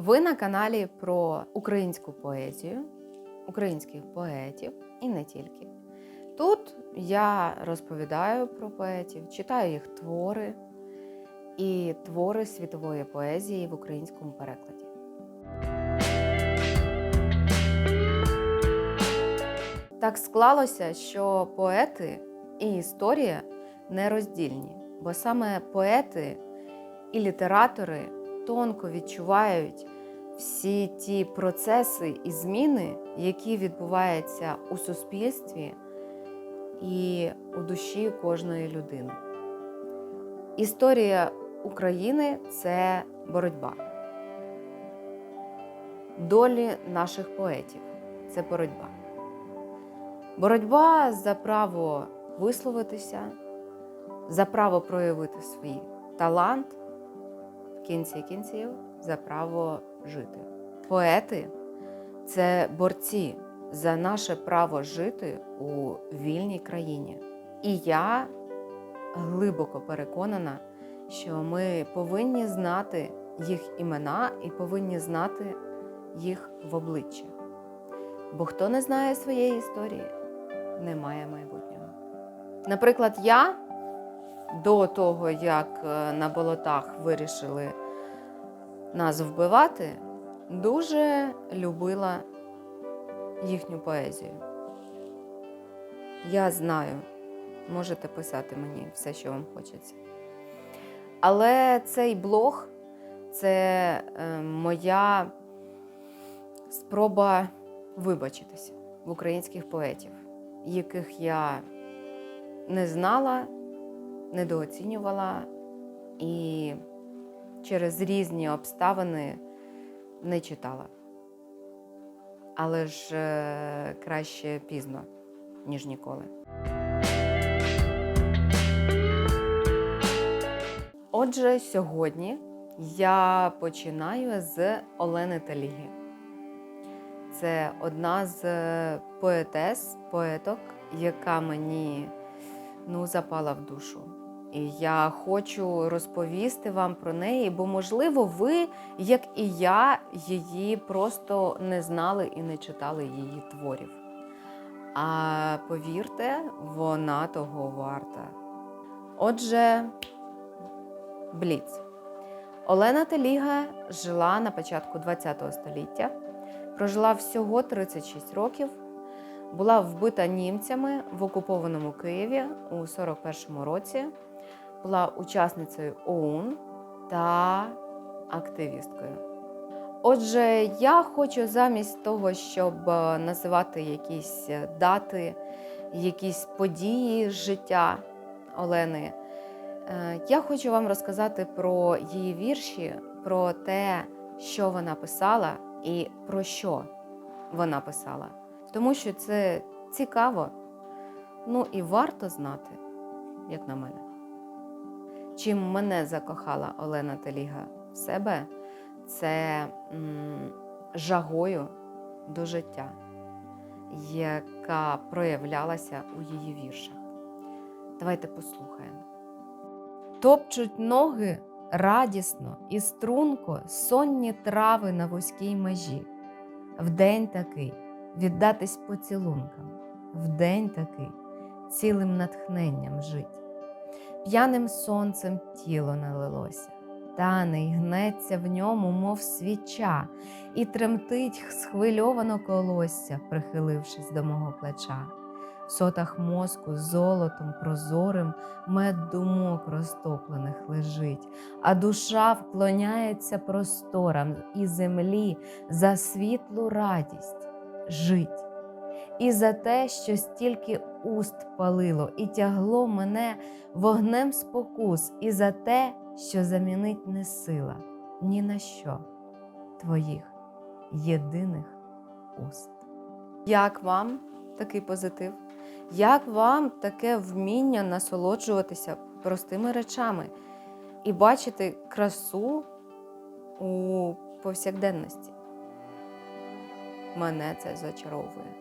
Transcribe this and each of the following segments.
Ви на каналі про українську поезію, українських поетів і не тільки. Тут я розповідаю про поетів, читаю їх твори і твори світової поезії в українському перекладі. Так склалося, що поети і історія нероздільні, бо саме поети і літератори тонко відчувають всі ті процеси і зміни, які відбуваються у суспільстві і у душі кожної людини. Історія України це боротьба. Долі наших поетів це боротьба. Боротьба за право висловитися, за право проявити свій талант, кінці кінців за право жити. Поети це борці за наше право жити у вільній країні. І я глибоко переконана, що ми повинні знати їх імена і повинні знати їх в обличчя. Бо хто не знає своєї історії, не має майбутнього. Наприклад, я до того, як е, на болотах вирішили нас вбивати, дуже любила їхню поезію. Я знаю, можете писати мені все, що вам хочеться. Але цей блог це е, моя спроба вибачитися в українських поетів, яких я не знала, недооцінювала і через різні обставини не читала. Але ж е, краще пізно, ніж ніколи. Отже, сьогодні я починаю з Олени Таліги. Це одна з е, поетес, поеток, яка мені ну, запала в душу. І я хочу розповісти вам про неї, бо, можливо, ви, як і я, її просто не знали і не читали її творів. А повірте, вона того варта. Отже, Бліц. Олена Теліга жила на початку ХХ століття, прожила всього 36 років, була вбита німцями в окупованому Києві у 41-му році, була учасницею ОУН та активісткою. Отже, я хочу замість того, щоб е, називати якісь дати, якісь події життя Олени. Е, Я хочу вам розказати про її вірші, про те, що вона писала і про що вона писала. Тому що це цікаво, ну і варто знати, як на мене. Чим мене закохала Олена Теліга в себе, це м, жагою до життя, яка проявлялася у її віршах. Давайте послухаємо. Топчуть ноги радісно і струнко сонні трави на вузькій межі. Вдень такий віддатись поцілункам, вдень такий цілим натхненням жить. П'яним сонцем тіло налилося, тане й гнеться в ньому, мов свіча, і тремтить схвильовано колосся, прихилившись до мого плеча. В сотах мозку золотом прозорим мед думок розтоплених лежить, а душа вклоняється просторам і землі за світлу радість жить. І за те, що стільки уст палило і тягло мене вогнем спокус, і за те, що замінить не сила ні на що твоїх єдиних уст. Як вам такий позитив? Як вам таке вміння насолоджуватися простими речами і бачити красу у повсякденності? Мене це зачаровує.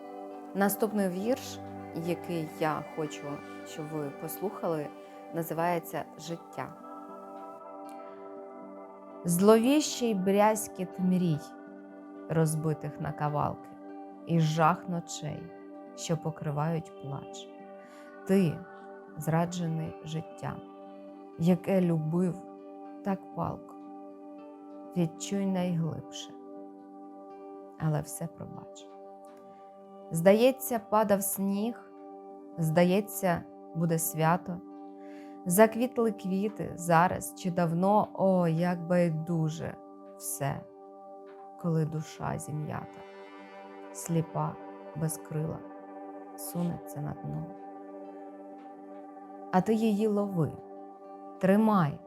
Наступний вірш, який я хочу, щоб ви послухали, називається Життя. зловіщий брязкіт мрій, розбитих на кавалки, і жах ночей, що покривають плач. Ти, зраджений життям, яке любив так палко, відчуй найглибше, але все пробач. Здається, падав сніг, здається, буде свято. Заквітли квіти зараз чи давно, о, як байдуже все, коли душа зім'ята, сліпа, без крила, сунеться на дно. А ти її лови, тримай,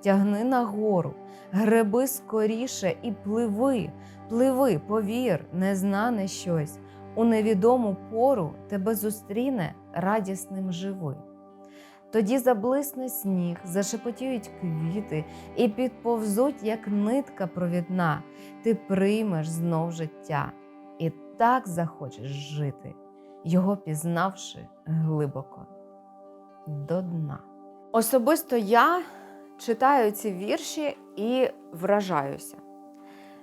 тягни нагору, греби скоріше і пливи, пливи, повір, незнане щось. У невідому пору тебе зустріне радісним живи. Тоді заблисне сніг, зашепотіють квіти і підповзуть, як нитка провідна. Ти приймеш знов життя і так захочеш жити, його пізнавши глибоко до дна. Особисто я читаю ці вірші і вражаюся.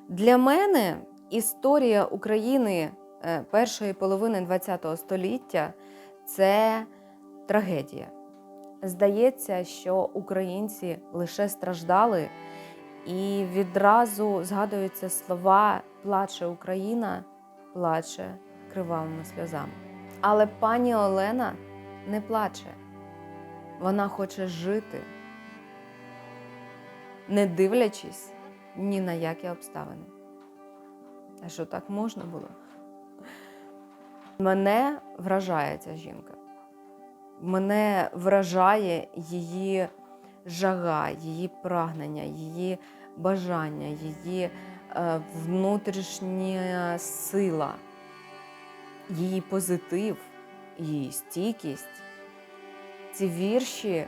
Для мене історія України першої половини ХХ століття це трагедія. Здається, що українці лише страждали, і відразу згадуються слова Плаче Україна, плаче кривавими сльозами. Але пані Олена не плаче, вона хоче жити, не дивлячись ні на які обставини. А що так можна було? Мене вражає ця жінка. Мене вражає її жага, її прагнення, її бажання, її е, внутрішня сила, її позитив, її стійкість. Ці вірші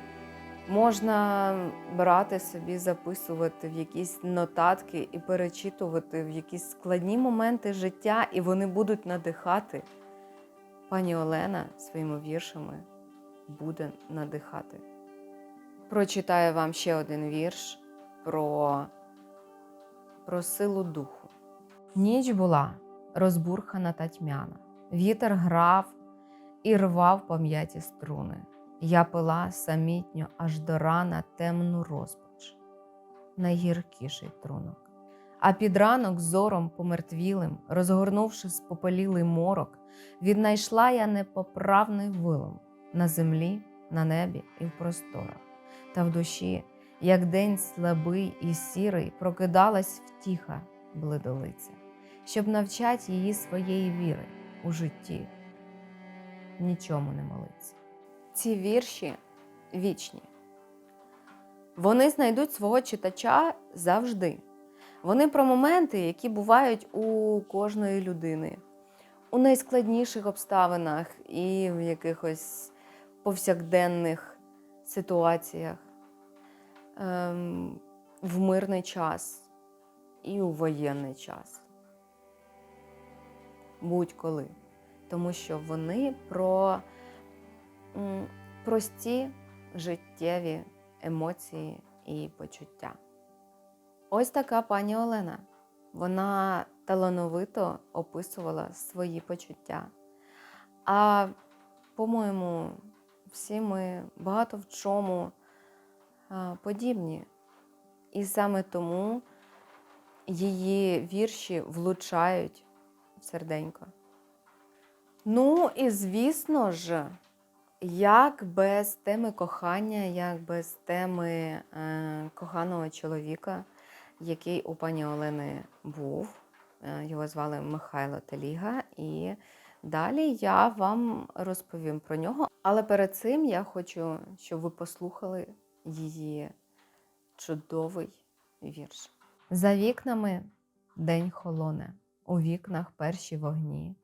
можна брати собі, записувати в якісь нотатки і перечитувати в якісь складні моменти життя, і вони будуть надихати. Пані Олена своїми віршами буде надихати. Прочитаю вам ще один вірш про, про силу духу. Ніч була розбурхана та тьмяна, вітер грав і рвав пом'яті струни. Я пила самітньо аж до рана темну розпач, найгіркіший трунок. А під ранок зором помертвілим, розгорнувши спопелілий морок, віднайшла я непоправний вилом на землі, на небі і в просторах, та в душі, як день слабий і сірий, прокидалась втіха блидолиця, щоб навчать її своєї віри у житті, нічому не молиться. Ці вірші вічні. Вони знайдуть свого читача завжди. Вони про моменти, які бувають у кожної людини, у найскладніших обставинах і в якихось повсякденних ситуаціях, ем, в мирний час і у воєнний час. Будь-коли. Тому що вони про прості життєві емоції і почуття. Ось така пані Олена. Вона талановито описувала свої почуття. А, по-моєму, всі ми багато в чому подібні. І саме тому її вірші влучають в серденько. Ну і звісно ж, як без теми кохання, як без теми е, коханого чоловіка, який у пані Олени був. Е, Його звали Михайло Теліга. І далі я вам розповім про нього. Але перед цим я хочу, щоб ви послухали її чудовий вірш. За вікнами день холоне, у вікнах перші вогні.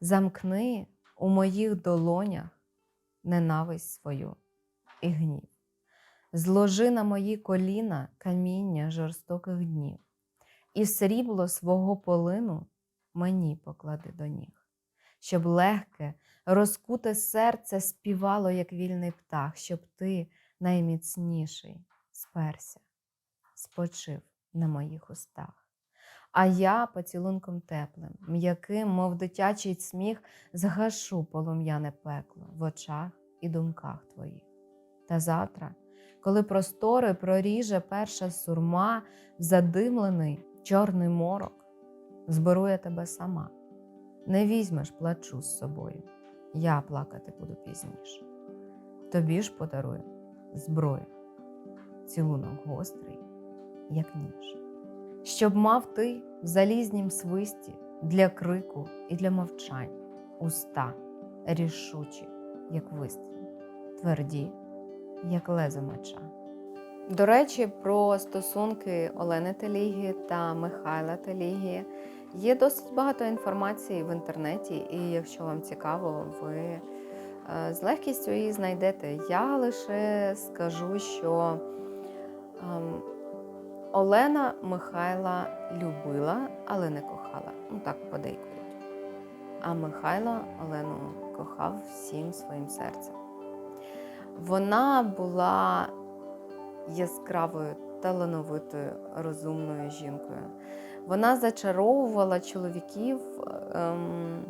Замкни у моїх долонях ненависть свою і гнів. Зложи на мої коліна каміння жорстоких днів, і срібло свого полину мені поклади до ніг, щоб легке, розкуте серце співало, як вільний птах, щоб ти, найміцніший, сперся, спочив на моїх устах. А я поцілунком теплим, м'яким, мов дитячий сміх, згашу полум'яне пекло в очах і думках твоїх. Та завтра, коли простори проріже перша сурма, задимлений чорний морок, зберу я тебе сама. Не візьмеш плачу з собою, я плакати буду пізніше. Тобі ж подарую зброю, цілунок гострий, як ніж. Щоб мав ти в залізнім свисті для крику і для мовчань, уста рішучі, як вистріл, тверді, як лезо меча. До речі, про стосунки Олени Теліги та Михайла Теліги є досить багато інформації в інтернеті, і якщо вам цікаво, ви е, з легкістю її знайдете. Я лише скажу, що ем, Олена Михайла любила, але не кохала. Ну так подейкують. А Михайло Олену кохав всім своїм серцем. Вона була яскравою, талановитою, розумною жінкою. Вона зачаровувала чоловіків ем,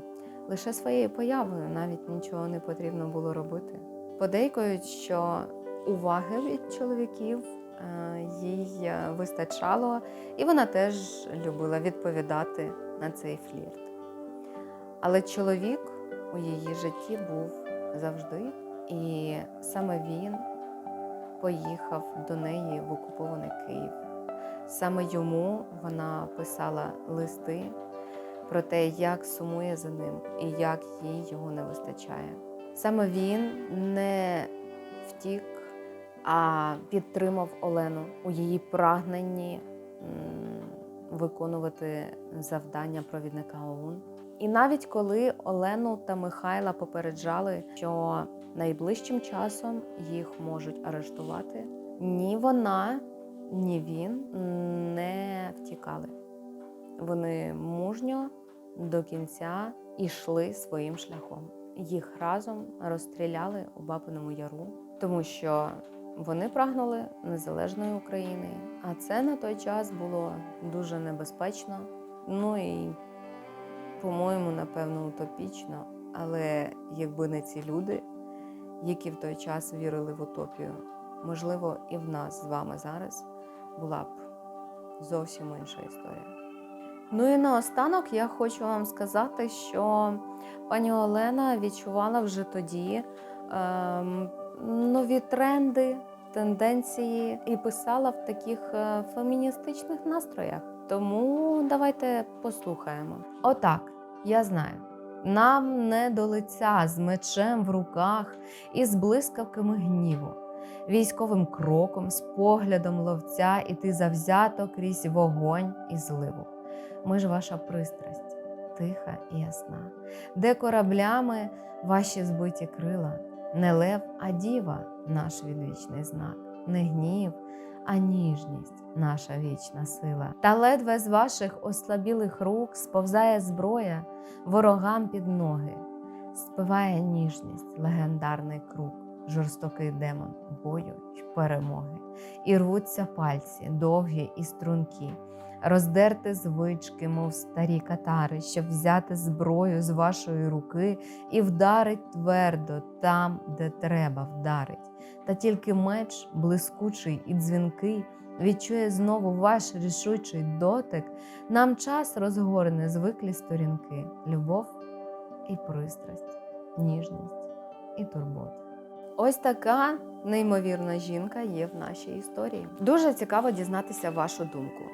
лише своєю появою, навіть нічого не потрібно було робити. Подейкують, що уваги від чоловіків е, їй е, вистачало, і вона теж любила відповідати на цей флірт. Але чоловік у її житті був завжди, і саме він поїхав до неї в окупований Київ. Саме йому вона писала листи про те, як сумує за ним і як їй його не вистачає. Саме він не втік, а підтримав Олену у її прагненні виконувати завдання провідника ОУН. І навіть коли Олену та Михайла попереджали, що найближчим часом їх можуть арештувати, ні вона, ні він не втікали. Вони мужньо до кінця йшли своїм шляхом. Їх разом розстріляли у Бабиному Яру, тому що вони прагнули незалежної України. А це на той час було дуже небезпечно. Ну і, по-моєму, напевно, утопічно. Але якби не ці люди, які в той час вірили в утопію, можливо, і в нас з вами зараз була б зовсім інша історія. Ну і наостанок я хочу вам сказати, що пані Олена відчувала вже тоді ем, нові тренди, тенденції і писала в таких е, феміністичних настроях. Тому давайте послухаємо. Отак, я знаю. Нам не до лиця з мечем в руках і з блискавками гніву, військовим кроком, з поглядом ловця іти завзято крізь вогонь і зливу. Ми ж ваша пристрасть, тиха і ясна, де кораблями ваші збиті крила, не лев, а діва наш відвічний знак, не гнів, а ніжність наша вічна сила. Та ледве з ваших ослабілих рук сповзає зброя ворогам під ноги, спиває ніжність, легендарний круг, жорстокий демон бою й перемоги, і рвуться пальці довгі і стрункі. Роздерти звички, мов старі катари, щоб взяти зброю з вашої руки і вдарить твердо там, де треба вдарить. Та тільки меч, блискучий і дзвінкий, відчує знову ваш рішучий дотик. Нам час розгорне звиклі сторінки, любов і пристрасть, ніжність і турбота. Ось така неймовірна жінка є в нашій історії. Дуже цікаво дізнатися вашу думку.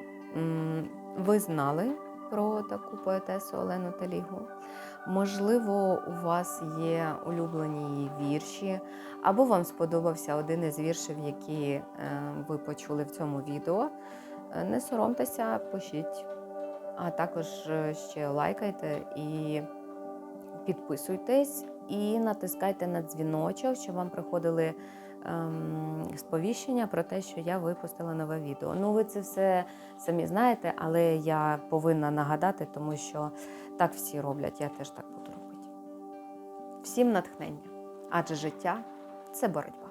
Ви знали про таку поетесу Олену Телігу? Можливо, у вас є улюблені її вірші, або вам сподобався один із віршів, які е, ви почули в цьому відео. Е, Не соромтеся, пишіть, а також е, ще лайкайте і підписуйтесь, і натискайте на дзвіночок, щоб вам приходили ем, сповіщення про те, що я випустила нове відео. Ну, ви це все самі знаєте, але я повинна нагадати, тому що так всі роблять, я теж так буду робити. Всім натхнення, адже життя це боротьба.